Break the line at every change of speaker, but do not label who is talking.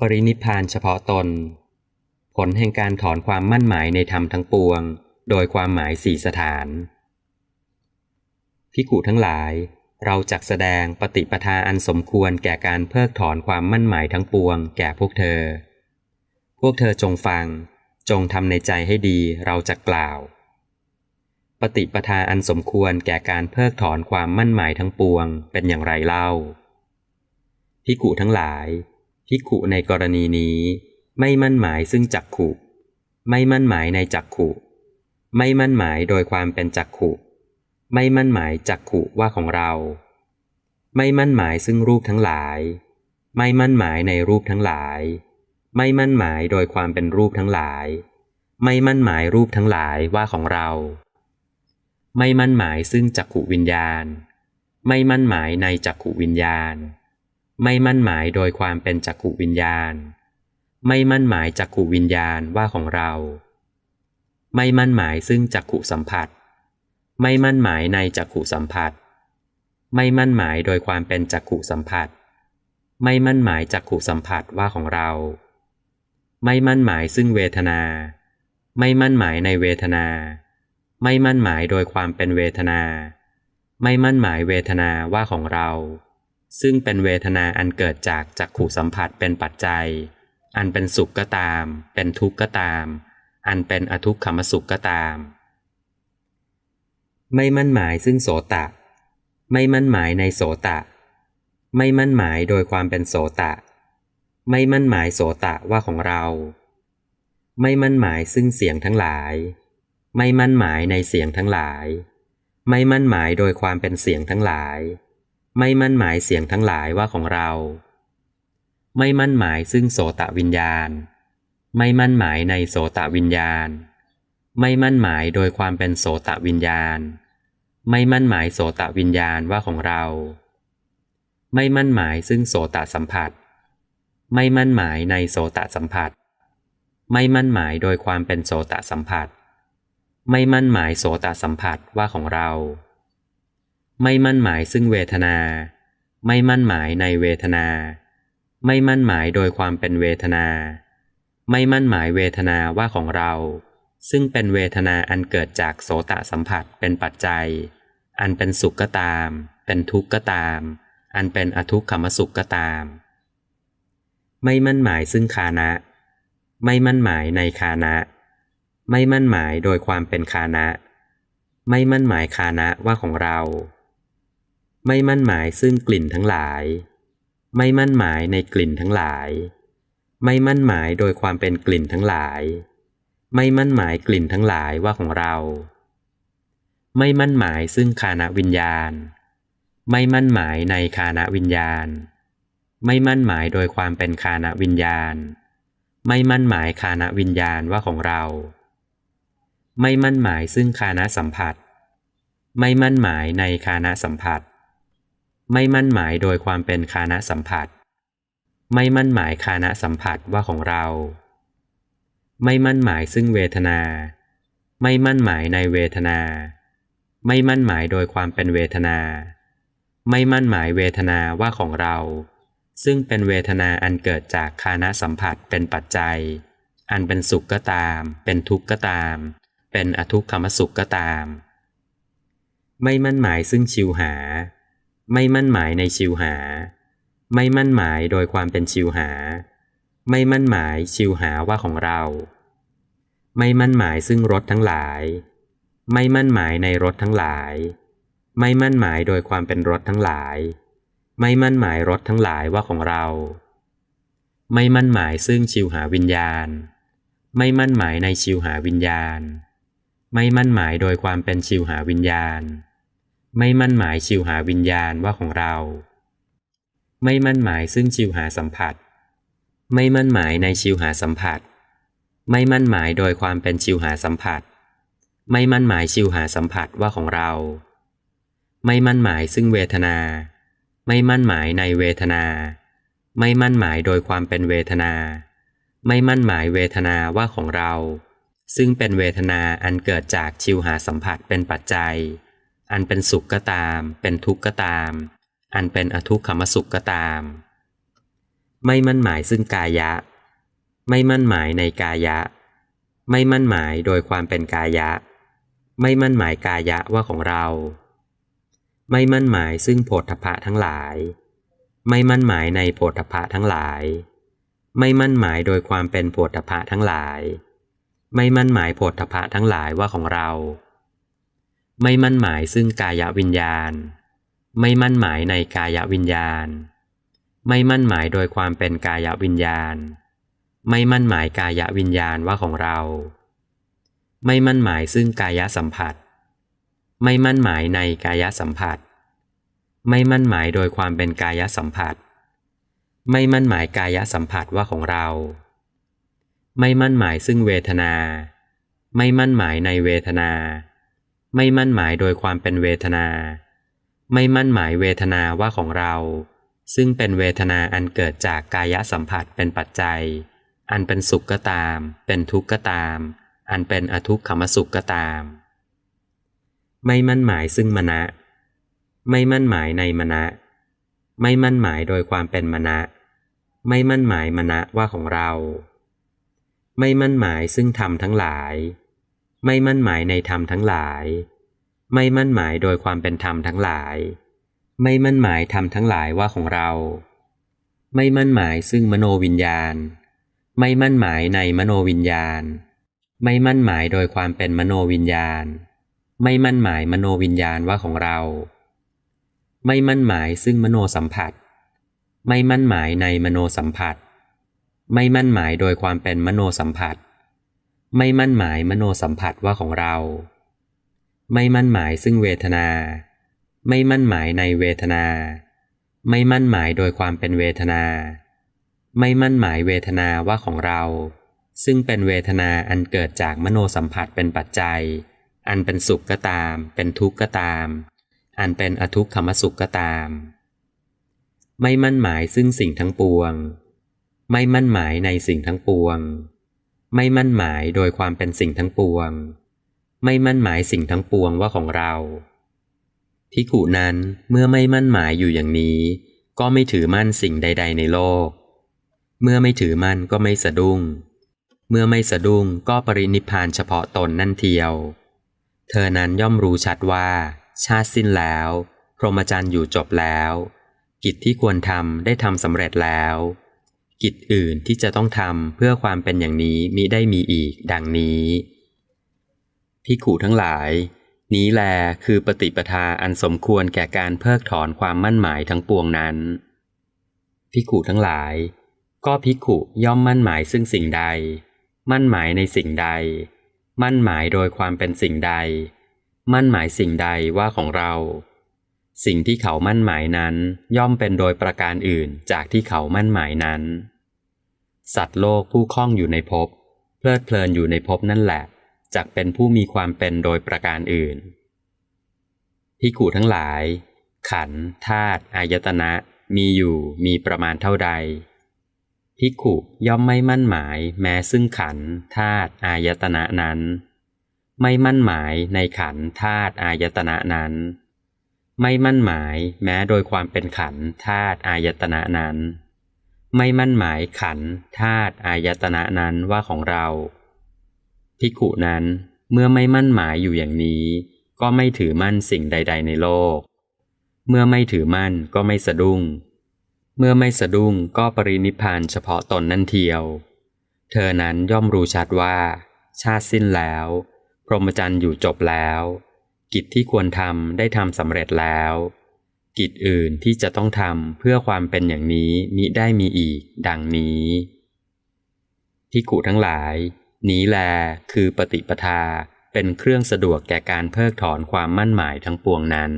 ปรินิพานเฉพาะตน ผลแห่งการถอนความมั่นหมายในธรรมทั้งปวง โดยความหมายสี่สถานพิกุทั้งหลาย เราจักแสดงปฏิปทาอันสมควรแก่การเพิกถอนความมั่นหมายทั้งปวง แก่พวกเธอ พวกเธอจงฟัง จงทำในใจให้ดีเราจะกล่าว ปฏิปทาอันสมควรแก่การเพิกถอนความมั่นหมายทั้งปวง เป็นอย่างไรเล่าพิกุทั้งหลาย พิกุในกรณีนี้ ไม่มั่นหมายซึ่งจักขุ ไม่มั่นหมายในจักขุ ไม่มั่นหมายโดยความเป็นจักขุ ไม่มั่นหมายจักขุว่าของเรา ไม่มั่นหมายซึ่งรูปทั้งหลาย ไม่มั่นหมายในรูปทั้งหลาย ไม่มั่นหมายโดยความเป็นรูปทั้งหลาย ไม่มั่นหมายรูปทั้งหลายว่าของเรา ไม่มั่นหมายซึ่งจักขุวิญญาณ ไม่มั่นหมายในจักขุวิญญาณ ไม่มั่นหมายโดยความเป็นจักขุวิญญาณ ไม่มั่นหมายจักขุวิญญาณว่าของเรา ไม่มั่นหมายซึ่งจักขุสัมผัส ไม่มั่นหมายในจักขุสัมผัส ไม่มั่นหมายโดยความเป็นจักขุสัมผัส ไม่มั่นหมายจักขุสัมผัสว่าของเรา ไม่มั่นหมายซึ่งเวทนา ไม่มั่นหมายในเวทนา ไม่มั่นหมายโดยความเป็นเวทนา ไม่มั่นหมายเวทนาว่าของเรา ซึ่งเป็นเวทนาอันเกิดจากจักขุสัมผัสเป็นปัจจัย อันเป็นสุขก็ตาม เป็นทุกข์ก็ตาม อันเป็นอทุกขมสุขก็ตาม ไม่มั่นหมายซึ่งโสตะ ไม่มั่นหมายในโสตะ ไม่มั่นหมายโดยความเป็นโสตะ ไม่มั่นหมายโสตะว่าของเรา ไม่มั่นหมายซึ่งเสียงทั้งหลาย ไม่มั่นหมายในเสียงทั้งหลาย ไม่มั่นหมายโดยความเป็นเสียงทั้งหลาย ไม่มั่นหมายเสียงทั้งหลายว่าของเรา ไม่มั่นหมายซึ่งโสตวิญญาณ ไม่มั่นหมายในโสตวิญญาณ ไม่มั่นหมายโดยความเป็นโสตวิญญาณ ไม่มั่นหมายโสตวิญญาณว่าของเรา ไม่มั่นหมายซึ่งโสตสัมผัส ไม่มั่นหมายในโสตสัมผัส ไม่มั่นหมายโดยความเป็นโสตสัมผัส ไม่มั่นหมายโสตสัมผัสว่าของเรา ไม่มั่นหมายซึ่งเวทนา ไม่มั่นหมายในเวทนา ไม่มั่นหมายโดยความเป็นเวทนา ไม่มั่นหมายเวทนาว่าของเรา ซึ่งเป็นเวทนาอันเกิดจากโสตสัมผัสเป็นปัจจัย อันเป็นสุขก็ตาม เป็นทุกข์ก็ตาม อันเป็นอทุกขมสุขก็ตาม ไม่มั่นหมายซึ่งคานะ ไม่มั่นหมายในคานะ ไม่มั่นหมายโดยความเป็นคานะ ไม่มั่นหมายคานะว่าของเรา ไม่มั่นหมายซึ่งกลิ่นทั้งหลาย ไม่มั่นหมายในกลิ่นทั้งหลาย ไม่มั่นหมายโดยความเป็นกลิ่นทั้งหลาย ไม่มั่นหมายกลิ่นทั้งหลายว่าของเรา ไม่มั่นหมายซึ่งคานะวิญญาณ ไม่มั่นหมายในคานะวิญญาณ ไม่มั่นหมายโดยความเป็นคานะวิญญาณ ไม่มั่นหมายคานะวิญญาณว่าของเรา ไม่มั่นหมายซึ่งคานะสัมผัส ไม่มั่นหมายในคานะสัมผัส ไม่มั่นหมายโดยความเป็นคานะสัมผัส ไม่มั่นหมายคานะสัมผัสว่าของเรา ไม่มั่นหมายซึ่งเวทนา ไม่มั่นหมายในเวทนา ไม่มั่นหมายโดยความเป็นเวทนา ไม่มั่นหมายเวทนาว่าของเรา ซึ่งเป็นเวทนาอันเกิดจากคานะสัมผัสเป็นปัจจัย อันเป็นสุขก็ตาม เป็นทุกข์ก็ตาม เป็นอทุกขมสุขก็ตาม ไม่มั่นหมายซึ่งชิวหา ไม่มั่นหมายในชิวหา ไม่มั่นหมายโดยความเป็นชิวหา ไม่มั่นหมายชิวหาว่าของเรา ไม่มั่นหมายซึ่งรสทั้งหลาย ไม่มั่นหมายในรสทั้งหลาย ไม่มั่นหมายโดยความเป็นรสทั้งหลาย ไม่มั่นหมายรสทั้งหลายว่าของเรา ไม่มั่นหมายซึ่งชิวหาวิญญาณ ไม่มั่นหมายในชิวหาวิญญาณ ไม่มั่นหมายโดยความเป็นชิวหาวิญญาณ ไม่มั่นหมายชิวหาวิญญาณว่าของเรา ไม่มั่นหมายซึ่งชิวหาสัมผัส ไม่มั่นหมายในชิวหาสัมผัส ไม่มั่นหมายโดยความเป็นชิวหาสัมผัส ไม่มั่นหมายชิวหาสัมผัสว่าของเรา ไม่มั่นหมายซึ่งเวทนา ไม่มั่นหมายในเวทนา ไม่มั่นหมายโดยความเป็นเวทนา ไม่มั่นหมายเวทนาว่าของเรา ซึ่งเป็นเวทนาอันเกิดจากชิวหาสัมผัสเป็นปัจจัย อันเป็นสุขก็ตาม เป็นทุกข์ก็ตาม อันเป็นอทุกขมสุขก็ตาม ไม่มั่นหมายซึ่งกายะ ไม่มั่นหมายในกายะ ไม่มั่นหมายโดยความเป็นกายะ ไม่มั่นหมายกายะว่าของเรา ไม่มั่นหมายซึ่งโผฏฐพะทั้งหลาย ไม่มั่นหมายในโผฏฐพะทั้งหลาย ไม่มั่นหมายโดยความเป็นโผฏฐพะทั้งหลาย ไม่มั่นหมายโผฏฐพะทั้งหลายว่าของเรา ไม่มั่นหมายซึ่งกายวิญญาณ ไม่มั่นหมายในกายวิญญาณ ไม่มั่นหมายโดยความเป็นกายวิญญาณ ไม่มั่นหมายกายวิญญาณว่าของเรา ไม่มั่นหมายซึ่งกายสัมผัส ไม่มั่นหมายในกายสัมผัส ไม่มั่นหมายโดยความเป็นกายสัมผัส ไม่มั่นหมายกายสัมผัสว่าของเรา ไม่มั่นหมายซึ่งเวทนา ไม่มั่นหมายในเวทนา ไม่มั่นหมายโดยความเป็นเวทนา ไม่มั่นหมายเวทนาว่าของเรา ซึ่งเป็นเวทนาอันเกิดจากกายสัมผัสเป็นปัจจัย อันเป็นสุขก็ตาม เป็นทุกข์ก็ตาม อันเป็นอทุกขมสุขก็ตาม ไม่มั่นหมายซึ่งมณะ ไม่มั่นหมายในมณะ ไม่มั่นหมายโดยความเป็นมณะ ไม่มั่นหมายมณะว่าของเรา ไม่มั่นหมายซึ่งธรรมทั้งหลาย ไม่มั่นหมายในธรรมทั้งหลาย ไม่มั่นหมายโดยความเป็นธรรมทั้งหลาย ไม่มั่นหมายธรรมทั้งหลายว่าของเรา ไม่มั่นหมายซึ่งมโนวิญญาณ ไม่มั่นหมายในมโนวิญญาณ ไม่มั่นหมายโดยความเป็นมโนวิญญาณ ไม่มั่นหมายมโนวิญญาณว่าของเรา ไม่มั่นหมายซึ่งมโนสัมผัส ไม่มั่นหมายในมโนสัมผัส ไม่มั่นหมายโดยความเป็นมโนสัมผัส ไม่มั่นหมายมโนสัมผัสว่าของเรา ไม่มั่นหมายซึ่งเวทนา ไม่มั่นหมายในเวทนา ไม่มั่นหมายโดยความเป็นเวทนา ไม่มั่นหมายเวทนาว่าของเรา ซึ่งเป็นเวทนาอันเกิดจากมโนสัมผัสเป็นปัจจัย อันเป็นสุขก็ตาม เป็นทุกข์ก็ตาม อันเป็นอทุกขมสุขก็ตาม ไม่มั่นหมายซึ่งสิ่งทั้งปวง ไม่มั่นหมายในสิ่งทั้งปวง ไม่มั่นหมายโดยความเป็นสิ่งทั้งปวง ไม่มั่นหมายสิ่งทั้งปวงว่าของเราพิขุนั้นเมื่อไม่มั่นหมายอยู่อย่างนี้ ก็ไม่ถือมั่นสิ่งใด ๆ ในโลก เมื่อไม่ถือมั่นก็ไม่สะดุ้ง เมื่อไม่สะดุ้งก็ปรินิพพานเฉพาะตนนั่นเทียว เธอนั้นย่อมรู้ชัดว่า ชาติสิ้นแล้ว พรหมจรรย์อยู่จบแล้ว กิจที่ควรทำได้ทำสำเร็จแล้ว กิจอื่นที่จะต้องทำเพื่อความเป็นอย่างนี้มิได้มีอีกดังนี้พิขูทั้งหลาย นี้แลคือปฏิปทาอันสมควรแก่การเพิกถอนความมั่นหมายทั้งปวงนั้นพิขูทั้งหลาย ก็พิกขุย่อมมั่นหมายซึ่งสิ่งใด มั่นหมายในสิ่งใด มั่นหมายโดยความเป็นสิ่งใด มั่นหมายสิ่งใดว่าของเรา สิ่งที่เขามั่นหมายนั้น ย่อมเป็นโดยประการอื่นจากที่เขามั่นหมายนั้น สัตว์โลกผู้คล้องอยู่ในภพเพลิดเพลินอยู่ในภพนั่นแหละจักเป็นผู้มีความเป็นโดยประการอื่นพิขูทั้งหลาย ขันธาตุอายตนะ มีอยู่มีประมาณเท่าใดพิกุย่อมไม่มั่นหมายแม้ซึ่งขันธาตุอายตนะนั้น ไม่มั่นหมายในขันธาตุอายตนะนั้น ไม่มั่นหมายแม้โดยความเป็นขันธาตุอายตนะนั้น ไม่มั่นหมายขันธาตุอายตนะนั้นว่าของเราพิขุนั้นเมื่อไม่มั่นหมายอยู่อย่างนี้ ก็ไม่ถือมั่นสิ่งใด ๆ ในโลก เมื่อไม่ถือมั่นก็ไม่สะดุ้ง เมื่อไม่สะดุ้งก็ปรินิพานเฉพาะตนนั่นเทียว เธอนั้นย่อมรู้ชัดว่า ชาติสิ้นแล้ว พรหมจรรย์อยู่จบแล้ว กิจที่ควรทำได้ทำสำเร็จแล้ว กิจอื่นที่จะต้องทำเพื่อความเป็นอย่างนี้มิได้มีอีก ดังนี้ที่กุทั้งหลาย นี้แลคือปฏิปทาเป็นเครื่องสะดวกแก่การเพิกถอนความมั่นหมายทั้งปวงนั้น